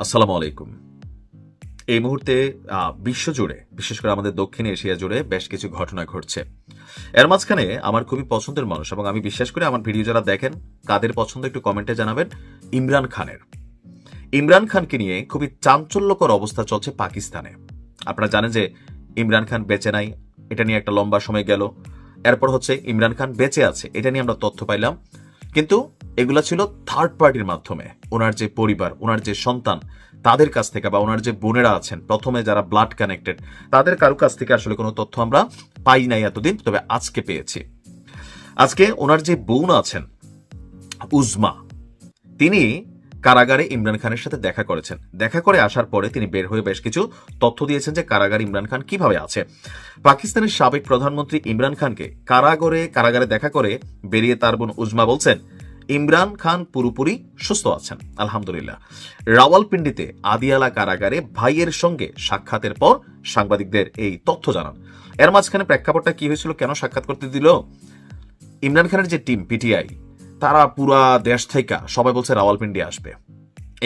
আসসালামু আলাইকুম। এই মুহূর্তে বিশ্বজুড়ে বিশেষ করে আমাদের দক্ষিণ এশিয়া জুড়ে বেশ কিছু ঘটনা ঘটছে। এর মাঝখানে আমার খুবই পছন্দের মানুষ এবং আমি বিশ্বাস করি আমার ভিডিও যারা দেখেন কাদের পছন্দ একটু কমেন্টে জানাবেন, ইমরান খানের। ইমরান খানকে নিয়ে খুবই চাঞ্চল্যকর অবস্থা চলছে পাকিস্তানে। আপনারা জানেন যে ইমরান খান বেঁচে নাই, এটা নিয়ে একটা লম্বা সময় গেল। এরপর হচ্ছে ইমরান খান বেঁচে আছে, এটা নিয়ে আমরা তথ্য পাইলাম। কিন্তু এগুলো ছিল থার্ড পার্টির মাধ্যমে। ওনার যে পরিবার, ওনার যে সন্তান, তাদের কাছ থেকে বা ওনার যে বোনেরা আছেন, প্রথমে যারা ব্লাড কানেক্টেড তাদের কারও কাছ থেকে আসলে কোনো তথ্য আমরা পাই নাই এতদিন, তবে আজকে পেয়েছি। আজকে ওনার যে বোন আছেন, উজমা, তিনি কারাগারে ইমরান খানের সাথে দেখা করেছেন। দেখা করে আসার পরে তিনি বের হয়ে বেশ কিছু তথ্য দিয়েছেন যে কারাগারে ইমরান খান কীভাবে আছে। পাকিস্তানের সাবেক প্রধানমন্ত্রী ইমরান খানকে কারাগারে কারাগারে দেখা করে বেরিয়ে তার বোন উজমা বলছেন, ইমরান খান পুরোপুরি সুস্থ আছেন, আলহামদুলিল্লাহ। রাওয়ালপিন্ডিতে আদিয়ালা কারাগারে ভাইয়ের সঙ্গে সাক্ষাতের পর সাংবাদিকদের এই তথ্য জানান। এর মাঝখানে প্রেক্ষাপটটা কি হয়েছিল কেন সাক্ষাৎ করতে দিল? ইমরান খানের যে টিম, পিটিআই তারা পুরা দেশ থেকে, সবাই বলছে রাওয়ালপিন্ডি আসবে।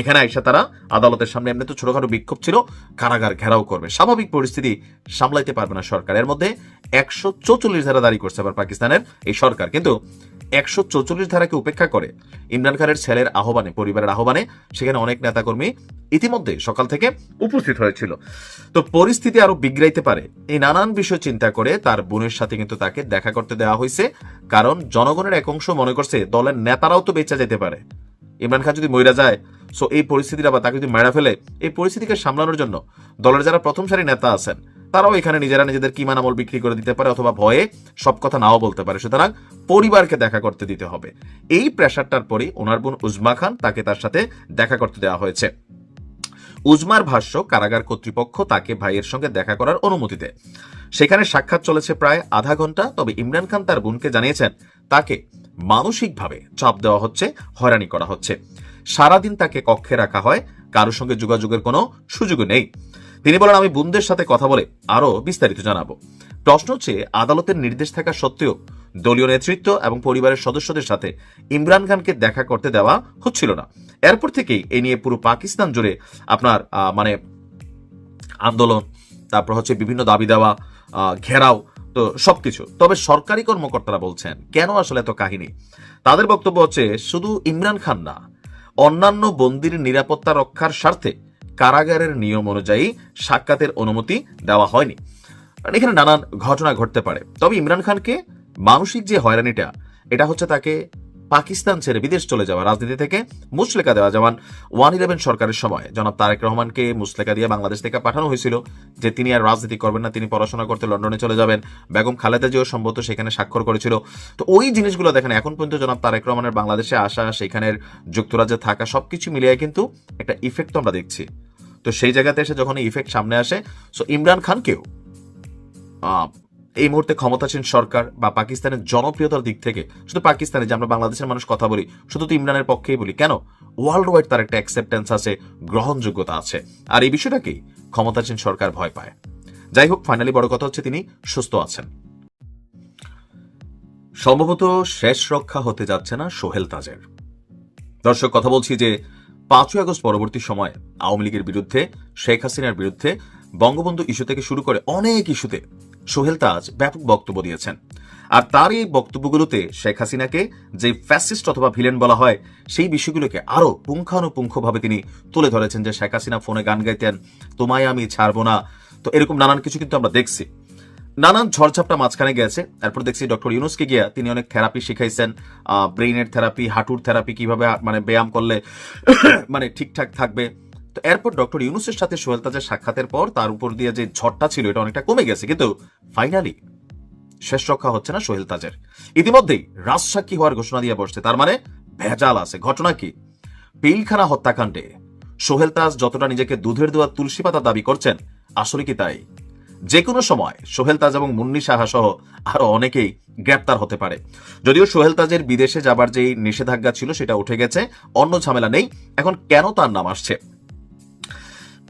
এখানে আইসা তারা আদালতের সামনে এমনি তো ছোটখাটো বিক্ষোভ ছিল, কারাগার ঘেরাও করবে। স্বাভাবিক পরিস্থিতি সামলাইতে পারবে না সরকার। এর মধ্যে একশো চৌচল্লিশ ধারা দাঁড়িয়ে করছে আবার পাকিস্তানের এই সরকার। কিন্তু একশো চৌচল্লিশ ধারাকে উপেক্ষা করে। ইমরান খানের ছেলের আহ্বানে, পরিবারের আহ্বানে সেখানে অনেক নেতাকর্মী ইতিমধ্যে সকাল থেকে উপস্থিত হয়েছিল। তো পরিস্থিতি আরও বিগড়াইতে পারে এই নানান বিষয় চিন্তা করে তার বোনের সাথে কিন্তু তাকে দেখা করতে দেওয়া হয়েছে। কারণ জনগণের এক অংশ মনে করছে দলের নেতারাও তো বেঁচে যেতে পারে। ইমরান খান যদি মইরা যায় সো এই পরিস্থিতিটা বা তাকে যদি মেরা ফেলে, এই পরিস্থিতিকে সামলানোর জন্য দলের যারা প্রথম সারি নেতা আছেন তারাও এখানে নিজেরা নিজেদের কিমান আমল বিক্রি করে দিতে পারে অথবা ভয়ে সব কথা নাও বলতে পারে। সুতরাং পরিবারকে দেখা করতে দিতে হবে। এই প্রেশারটার পরই ওনার বোন উজমা খান তাকে তার সাথে দেখা করতে দেওয়া হয়েছে। উজমার ভাষ্য, কারাগার কর্তৃপক্ষ তাকে ভাইয়ের সঙ্গে দেখা করার অনুমতি দেয়। সেখানে সাক্ষাৎ চলেছে প্রায় আধা ঘণ্টা, তবে ইমরান খান তার বোনকে জানিয়েছেন, তাকে মানসিকভাবে চাপ দেওয়া হচ্ছে, হয়রানি করা হচ্ছে। সারাদিন তাকে কক্ষে রাখা হয় কারোর সঙ্গে যোগাযোগের কোনো সুযোগ নেই। তিনি বলেন, আমি বোনদের সাথে কথা বলে আরও বিস্তারিত জানাব। প্রশ্ন হচ্ছে, আদালতের নির্দেশ থাকা সত্ত্বেও দলীয় নেতৃত্ব এবং পরিবারের সদস্যদের সাথে ইমরান খানকে দেখা করতে দেওয়া হচ্ছিল না। এরপর থেকেই এই নিয়ে পুরো পাকিস্তান জুড়ে আপনার মানে আন্দোলন, তারপর হচ্ছে বিভিন্ন দাবি দেওয়া ঘেরাও, তো সবকিছু। তবে সরকারি কর্মকর্তারা বলছেন, কেন আসলে এত কাহিনী? তাদের বক্তব্য হচ্ছে, শুধু ইমরান খান না, অন্যান্য বন্দির নিরাপত্তা রক্ষার স্বার্থে কারাগারের নিয়ম অনুযায়ী সাক্ষাতের অনুমতি দেওয়া হয়নি। এখানে নানান ঘটনা ঘটতে পারে। তবে ইমরান খানকে মানসিক যে হয়রানিটা, এটা হচ্ছে তাকে পাকিস্তান ছেড়ে বিদেশ চলে যাওয়া। রাজনীতি থেকে মুসলেকা দেওয়া। যেমন ওয়ান ইলেভেন সরকারের সময় জনাব তারেক রহমানকে মুসলেকা দিয়ে বাংলাদেশ থেকে পাঠানো হয়েছিল যে তিনি আর রাজনীতি করবেন না, তিনি পড়াশোনা করতে লন্ডনে চলে যাবেন। বেগম খালেদা জিও সম্ভবত সেখানে স্বাক্ষর করেছিল। তো ওই জিনিসগুলো দেখেন, এখন পর্যন্ত জনাব তারেক রহমানের বাংলাদেশে আসা, সেখানের যুক্তরাজ্যে থাকা সবকিছু মিলিয়ে কিন্তু একটা ইফেক্ট আমরা দেখছি। তো সেই জায়গাতে এসে যখন ইফেক্ট সামনে আসে সো ইমরান খানকেও এই মুহূর্তে ক্ষমতাসীন সরকার বা পাকিস্তানের জনপ্রিয়তার দিক থেকে, শুধু পাকিস্তানে যে আমরা বাংলাদেশের মানুষ কথা বলি, শুধু তো ইমরানের পক্ষেই বলি, কেন? ওয়ার্ল্ড ওয়াইড তার একটা অ্যাকসেপ্টেন্স আছে, গ্রহণযোগ্যতা আছে। আর এই বিষয়টাকেই ক্ষমতাসীন সরকার ভয় পায়। যাই হোক ফাইনালি বড় কথা হচ্ছে তিনি সুস্থ আছেন। সম্ভবত শেষ রক্ষা হতে যাচ্ছে না সোহেল তাজের। দর্শক, কথা বলছি যে পাঁচই আগস্ট পরবর্তী সময়ে আওয়ামী লীগের বিরুদ্ধে, শেখ হাসিনার বিরুদ্ধে বঙ্গবন্ধু ইস্যু থেকে শুরু করে অনেক ইস্যুতে সোহেল তাজ ব্যাপক বক্তব্য দিয়েছেন। আর তার এই বক্তব্যগুলোতে শেখ হাসিনাকে যে ফ্যাসিস্ট অথবা ভিলেন বলা হয়, সেই বিষয়গুলোকে আরও পুঙ্খানুপুঙ্খভাবে তিনি তুলে ধরেছেন যে শেখ হাসিনা ফোনে গান গাইতেন, তোমায় আমি ছাড়বো না। তো এরকম নানান কিছু কিন্তু আমরা দেখছি। নানান ঝড়ঝাপটা মাঝখানে গেছে। এরপর দেখছি ডক্টর ইউনুসকে গিয়া তিনি অনেক থেরাপি শিখাইছেন ব্রেইনের থেরাপি হাঁটুর থেরাপি কীভাবে মানে ব্যায়াম করলে মানে ঠিকঠাক থাকবে। তো এরপর ডক্টর ইউনুসের সাথে সোহেল তাজের সাক্ষাতের পর তার উপর দিয়ে যে ঝড়টা ছিল এটা অনেকটা কমে গেছে। কিন্তু ফাইনালি শেষ রক্ষা হচ্ছে না সোহেল তাজের। ইতিমধ্যেই রাজসাক্ষী হওয়ার ঘোষণা দিয়ে বসছে। তার মানে ভেজাল আছে। ঘটনা কি? পিলখানা হত্যাকাণ্ডে সোহেল তাজ যতটা নিজেকে দুধের দোয়া তুলসী পাতা দাবি করছেন, আসলে কি তাই? যে কোনো সময় সোহেল তাজ এবং মুন্নি সাহা সহ আরও অনেকেই গ্রেপ্তার হতে পারে। যদিও সোহেল তাজের বিদেশে যাবার যেই নিষেধাজ্ঞা ছিল সেটা উঠে গেছে, অন্য ঝামেলা নেই। এখন কেন তার নাম আসছে?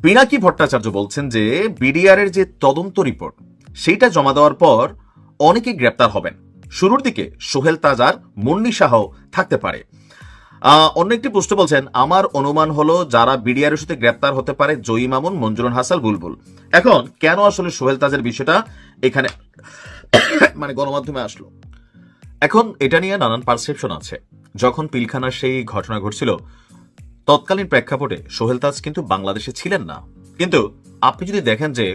পিনাকি ভট্টাচার্য বলছেন যে বিডিআর এর যে তদন্ত রিপোর্ট, সেইটা জমা দেওয়ার পর অনেকেই গ্রেপ্তার হবেন। শুরুর দিকে সোহেল তাজ আর মুন্নি শাহ থাকতে পারে। অন্য একটি প্রশ্ন বলছেন, আমার অনুমান হলো যারা বিডিআর সাথে গ্রেপ্তার হতে পারে জয়ী মামুন, মঞ্জুরুল হাসান, বুলবুল। এখন, কেন আসলে সোহেল তাজের বিষয়টা এখানে মানে গণমাধ্যমে আসলো? এখন এটা নিয়ে নানান পারসেপশন আছে। যখন পিলখানার সেই ঘটনা ঘটছিল, তৎকালীন প্রেক্ষাপটে সোহেল তাজ কিন্তু বাংলাদেশে ছিলেন না। কিন্তু আপনি যদি দেখেন যে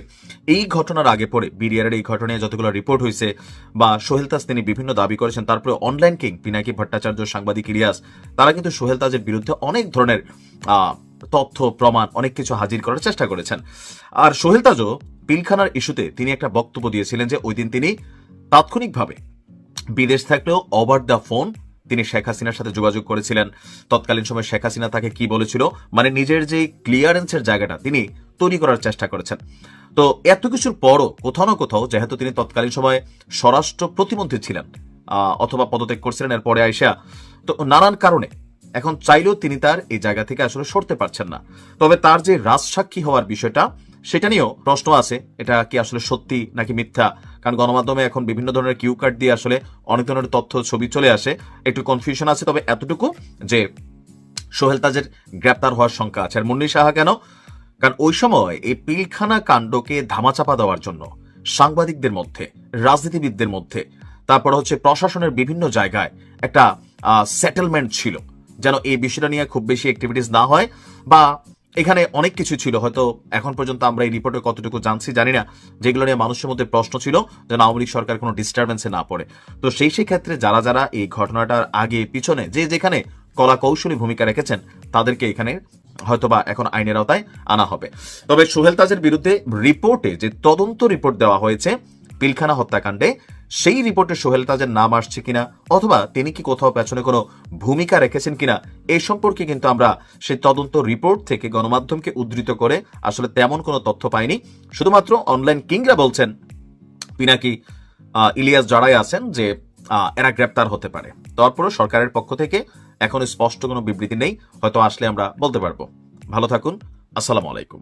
এই ঘটনার আগে পরে বিডিআরের এই ঘটনায় যতগুলো রিপোর্ট হয়েছে বা সোহেল তাজ তিনি বিভিন্ন দাবি করেছেন, তারপরে অনলাইন কিং পিনাকি ভট্টাচার্য, সাংবাদিক ইলিয়াস, তারা কিন্তু সোহেল তাজের বিরুদ্ধে অনেক ধরনের তথ্য, প্রমাণ, অনেক কিছু হাজির করার চেষ্টা করেছেন। আর সোহেল তাজও পিলখানার ইস্যুতে তিনি একটা বক্তব্য দিয়েছিলেন যে ওই দিন তিনি তাৎক্ষণিকভাবে বিদেশ থাকলেও ওভার দ্য ফোন তিনি শেখ হাসিনার সাথে যোগাযোগ করেছিলেন। তৎকালীন সময় শেখ হাসিনা তাকে কি বলেছিল? মানে নিজের যে ক্লিয়ারেন্সের জায়গাটা তিনি তৈরি করার চেষ্টা করেছেন। তো এত কিছুর পরও কোথাও না কোথাও যেহেতু তিনি তৎকালীন সময়ে স্বরাষ্ট্র প্রতিমন্ত্রী ছিলেন অথবা পদত্যাগ করছিলেন এরপরে আইসা তো নানান কারণে এখন চাইলেও তিনি তার এই জায়গা থেকে আসলে সরতে পারছেন না। তবে তার যে রাজসাক্ষী হওয়ার বিষয়টা সেটা নিয়েও প্রশ্ন আছে। এটা কি আসলে সত্যি নাকি মিথ্যা? কারণ গণমাধ্যমে এখন বিভিন্ন ধরনের কিউ কার্ড দিয়ে আসলে অনেক ধরনের তথ্য, ছবি চলে আসে। একটু কনফিউশন আছে, তবে এতটুকু যে সোহেল তাজের গ্রেপ্তার হওয়ার শঙ্কা আছে। আর মুন্নি সাহা কেন? কারণ ওই সময় এই পিলখানা কাণ্ডকে ধামাচাপা দেওয়ার জন্য সাংবাদিকদের মধ্যে, রাজনীতিবিদদের মধ্যে, তারপর হচ্ছে প্রশাসনের বিভিন্ন জায়গায় একটা সেটেলমেন্ট ছিল। যেন এই বিষয়টা নিয়ে খুব বেশি অ্যাক্টিভিটিস না হয় বা এখানে অনেক কিছু ছিল, হয়তো এখন পর্যন্ত আমরা এই রিপোর্টে কতটুকু জানছি জানি না। যেগুলো নিয়ে মানুষের মধ্যে প্রশ্ন ছিল যেন আওয়ামী লীগ সরকার কোনো ডিস্টারবেন্সে না পড়ে। তো সেই সেই ক্ষেত্রে যারা যারা এই ঘটনাটার আগে পিছনে যে যেখানে কলা কৌশলী ভূমিকা রেখেছেন, তাদেরকে এখানে হয়তোবা এখন আইনের আওতায় আনা হবে। তবে সোহেল তাজের বিরুদ্ধে রিপোর্টে যে তদন্ত রিপোর্ট দেওয়া হয়েছে, পিলখানা হত্যাকাণ্ডে সেই রিপোর্টে সোহেল তাজের নাম আসছে কিনা অথবা তিনি কি কোথাও পেছনে কোনো ভূমিকা রেখেছেন কিনা এই সম্পর্কে কিন্তু আমরা সেই তদন্ত রিপোর্ট থেকে গণমাধ্যমকে উদ্ধৃত করে আসলে তেমন কোনো তথ্য পাইনি। শুধুমাত্র অনলাইন কিংরা বলছেন পিনাকি ইলিয়াস যারাই আছেন যে এরা গ্রেপ্তার হতে পারে। তারপরও সরকারের পক্ষ থেকে এখন স্পষ্ট কোনো বিবৃতি নেই, হয়তো আসলে আমরা বলতে পারব। ভালো থাকুন, আসসালামু আলাইকুম।